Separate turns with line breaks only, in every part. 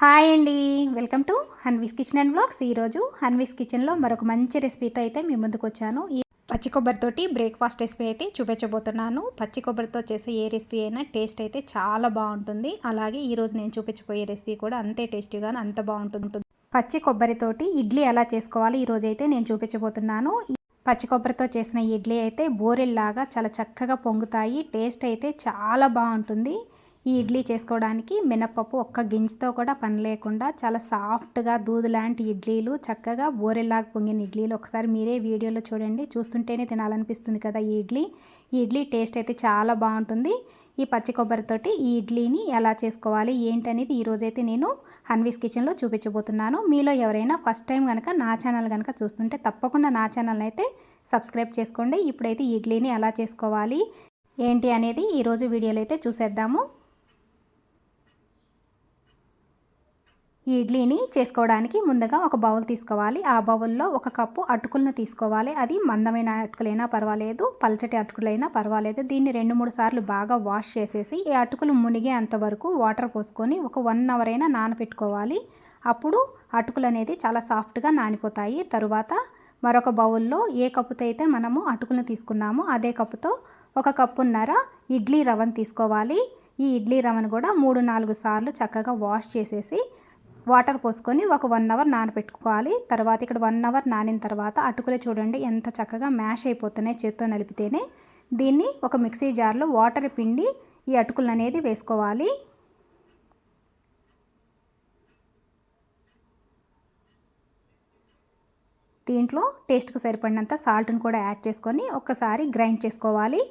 Hi అండి. Welcome to Hanvi's kitchen and blogs. ఈరోజు హన్వీస్ కిచెన్లో మరొక మంచి రెసిపీతో అయితే మీ ముందుకు వచ్చాను. ఈ పచ్చి కొబ్బరితోటి బ్రేక్ఫాస్ట్ రెసిపీ అయితే చూపించబోతున్నాను. పచ్చి కొబ్బరితో చేసే ఏ రెసిపీ అయినా టేస్ట్ అయితే చాలా బాగుంటుంది. అలాగే ఈరోజు నేను చూపించబోయే రెసిపీ కూడా అంతే టేస్టీగాను అంత బాగుంటుంది పచ్చి కొబ్బరితోటి ఇడ్లీ ఎలా చేసుకోవాలి ఈరోజు అయితే నేను చూపించబోతున్నాను. పచ్చి కొబ్బరితో చేసిన ఇడ్లీ అయితే బోరెల్లాగా చాలా చక్కగా పొంగుతాయి. టేస్ట్ అయితే చాలా బాగుంటుంది. ఈ ఇడ్లీ చేసుకోవడానికి మినప్పప్పు ఒక్క గింజతో కూడా పని లేకుండా చాలా సాఫ్ట్గా దూదు లాంటి ఇడ్లీలు చక్కగా బోరెల్లాగా పొంగిన ఇడ్లీలు ఒకసారి మీరే వీడియోలో చూడండి. చూస్తుంటేనే తినాలనిపిస్తుంది కదా ఈ ఇడ్లీ. ఈ ఇడ్లీ టేస్ట్ అయితే చాలా బాగుంటుంది. ఈ పచ్చి కొబ్బరితోటి ఈ ఇడ్లీని ఎలా చేసుకోవాలి ఏంటనేది ఈరోజైతే నేను హన్వీస్ కిచెన్లో చూపించబోతున్నాను. మీలో ఎవరైనా ఫస్ట్ టైం కనుక నా ఛానల్ కనుక చూస్తుంటే తప్పకుండా నా ఛానల్ అయితే సబ్స్క్రైబ్ చేసుకోండి. ఇప్పుడైతే ఇడ్లీని ఎలా చేసుకోవాలి ఏంటి అనేది ఈరోజు వీడియోలో అయితే చూసేద్దాము. ఈ ఇడ్లీని చేసుకోవడానికి ముందుగా ఒక బౌల్ తీసుకోవాలి. ఆ బౌల్లో ఒక కప్పు అటుకులను తీసుకోవాలి. అది మందమైన అటుకులైనా పర్వాలేదు పల్చటి అటుకులైనా పర్వాలేదు. దీన్ని రెండు మూడు సార్లు బాగా వాష్ చేసేసి ఈ అటుకులు మునిగేంత వరకు వాటర్ పోసుకొని ఒక వన్ అవర్ అయినా నానబెట్టుకోవాలి అప్పుడు అటుకులు అనేది చాలా సాఫ్ట్గా నానిపోతాయి. తరువాత మరొక బౌల్లో ఏ కప్పుతో అయితే మనము అటుకులను తీసుకున్నామో అదే కప్పుతో ఒక కప్పున్నర ఇడ్లీ రవ్వను తీసుకోవాలి. ఈ ఇడ్లీ రవ్వను కూడా మూడు నాలుగు సార్లు చక్కగా వాష్ చేసేసి వాటర్ పోసుకొని ఒక వన్ అవర్ నానబెట్టుకోవాలి. తర్వాత ఇక్కడ వన్ అవర్ నానిన తర్వాత అటుకులు చూడండి ఎంత చక్కగా మ్యాష్ అయిపోతున్నాయి చేత్తో నలిపితేనే. దీన్ని ఒక మిక్సీ జార్లో వాటర్ పిండి ఈ అటుకులు అనేది వేసుకోవాలి. దీంట్లో టేస్ట్కి సరిపడినంత సాల్ట్ని కూడా యాడ్ చేసుకొని ఒక్కసారి గ్రైండ్ చేసుకోవాలి.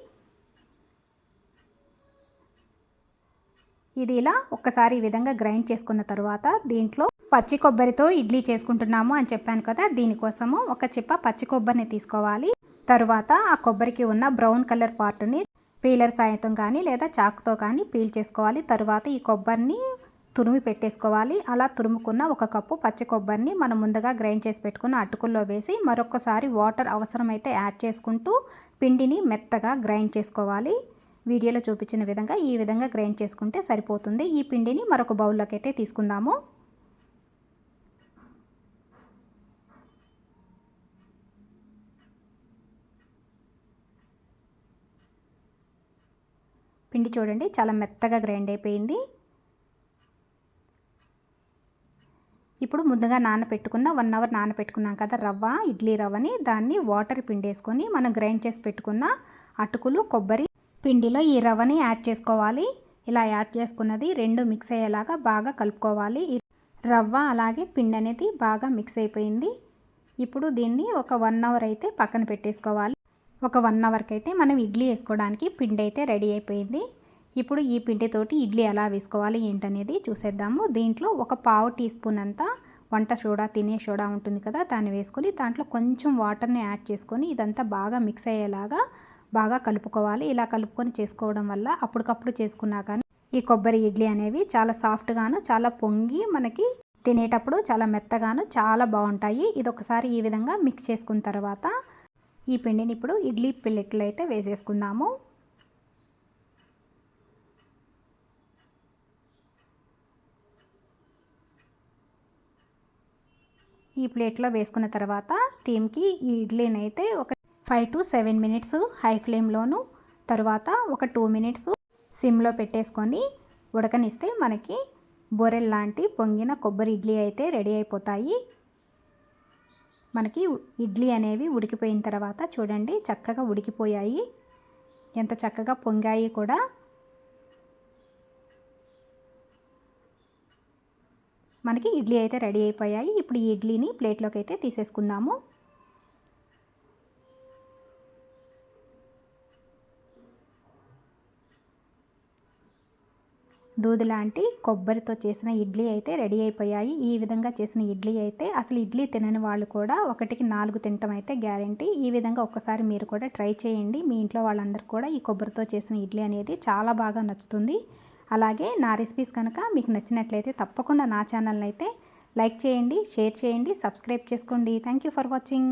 ఇది ఇలా ఒక్కసారి ఈ విధంగా గ్రైండ్ చేసుకున్న తర్వాత దీంట్లో పచ్చి కొబ్బరితో ఇడ్లీ చేసుకుంటున్నాము అని చెప్పాను కదా దీనికోసము ఒక చిప్ప పచ్చి కొబ్బరిని తీసుకోవాలి. తరువాత ఆ కొబ్బరికి ఉన్న బ్రౌన్ కలర్ పార్ట్ని పీలర్ సాయంతో కానీ లేదా చాకుతో కానీ పీల్ చేసుకోవాలి. తరువాత ఈ కొబ్బరిని తురిమి పెట్టేసుకోవాలి. అలా తురుముకున్న ఒక కప్పు పచ్చి కొబ్బరిని మనం ముందుగా గ్రైండ్ చేసి పెట్టుకున్న అటుకుల్లో వేసి మరొకసారి వాటర్ అవసరమైతే యాడ్ చేసుకుంటూ పిండిని మెత్తగా గ్రైండ్ చేసుకోవాలి. వీడియోలో చూపించిన విధంగా ఈ విధంగా గ్రైండ్ చేసుకుంటే సరిపోతుంది. ఈ పిండిని మరొక బౌల్లోకి అయితే తీసుకుందాము. పిండి చూడండి చాలా మెత్తగా గ్రైండ్ అయిపోయింది. ఇప్పుడు ముందుగా నానపెట్టుకున్న వన్ అవర్ నానపెట్టుకున్నాం కదా రవ్వ ఇడ్లీ రవ్వని దాన్ని వాటర్ పిండేసుకొని మనం గ్రైండ్ చేసి పెట్టుకున్న అటుకులు కొబ్బరి పిండిలో ఈ రవ్వని యాడ్ చేసుకోవాలి. ఇలా యాడ్ చేసుకున్నది రెండు మిక్స్ అయ్యేలాగా బాగా కలుపుకోవాలి. రవ్వ అలాగే పిండి అనేది బాగా మిక్స్ అయిపోయింది. ఇప్పుడు దీన్ని ఒక వన్ అవర్ అయితే పక్కన పెట్టేసుకోవాలి. ఒక వన్ అవర్కి అయితే మనం ఇడ్లీ వేసుకోవడానికి పిండి అయితే రెడీ అయిపోయింది. ఇప్పుడు ఈ పిండితోటి ఇడ్లీ ఎలా వేసుకోవాలి ఏంటనేది చూసేద్దాము. దీంట్లో ఒక పావు టీ స్పూన్ అంతా వంట సోడా తినే సోడా ఉంటుంది కదా దాన్ని వేసుకొని దాంట్లో కొంచెం వాటర్ని యాడ్ చేసుకొని ఇదంతా బాగా మిక్స్ అయ్యేలాగా బాగా కలుపుకోవాలి. ఇలా కలుపుకొని చేసుకోవడం వల్ల అప్పటికప్పుడు చేసుకున్నా కానీ ఈ కొబ్బరి ఇడ్లీ అనేవి చాలా సాఫ్ట్గాను చాలా పొంగి మనకి తినేటప్పుడు చాలా మెత్తగాను చాలా బాగుంటాయి. ఇది ఒకసారి ఈ విధంగా మిక్స్ చేసుకున్న తర్వాత ఈ పిండిని ఇప్పుడు ఇడ్లీ ప్లేట్లు అయితే వేసేసుకుందాము. ఈ ప్లేట్లో వేసుకున్న తర్వాత స్టీమ్కి ఈ ఇడ్లీని అయితే ఒక five to seven minutes high ఫ్లేమ్లోను తర్వాత ఒక టూ మినిట్స్ సిమ్లో పెట్టేసుకొని ఉడకనిస్తే మనకి బొరెల్ లాంటి పొంగిన కొబ్బరి ఇడ్లీ అయితే రెడీ అయిపోతాయి. మనకి ఇడ్లీ అనేవి ఉడికిపోయిన తర్వాత చూడండి చక్కగా ఉడికిపోయాయి. ఎంత చక్కగా పొంగాయి కూడా. మనకి ఇడ్లీ అయితే రెడీ అయిపోయాయి. ఇప్పుడు ఈ ఇడ్లీని ప్లేట్లోకి అయితే తీసేసుకుందాము. దూది లాంటి కొబ్బరితో చేసిన ఇడ్లీ అయితే రెడీ అయిపోయాయి. ఈ విధంగా చేసిన ఇడ్లీ అయితే అసలు ఇడ్లీ తినని వాళ్ళు కూడా ఒకటికి నాలుగు తినటం అయితే గ్యారంటీ ఈ విధంగా ఒక్కసారి మీరు కూడా ట్రై చేయండి. మీ ఇంట్లో వాళ్ళందరూ కూడా ఈ కొబ్బరితో చేసిన ఇడ్లీ అనేది చాలా బాగా నచ్చుతుంది. అలాగే నా రెసిపీస్ కనుక మీకు నచ్చినట్లయితే తప్పకుండా నా ఛానల్ని అయితే లైక్ చేయండి షేర్ చేయండి సబ్స్క్రైబ్ చేసుకోండి. Thank for watching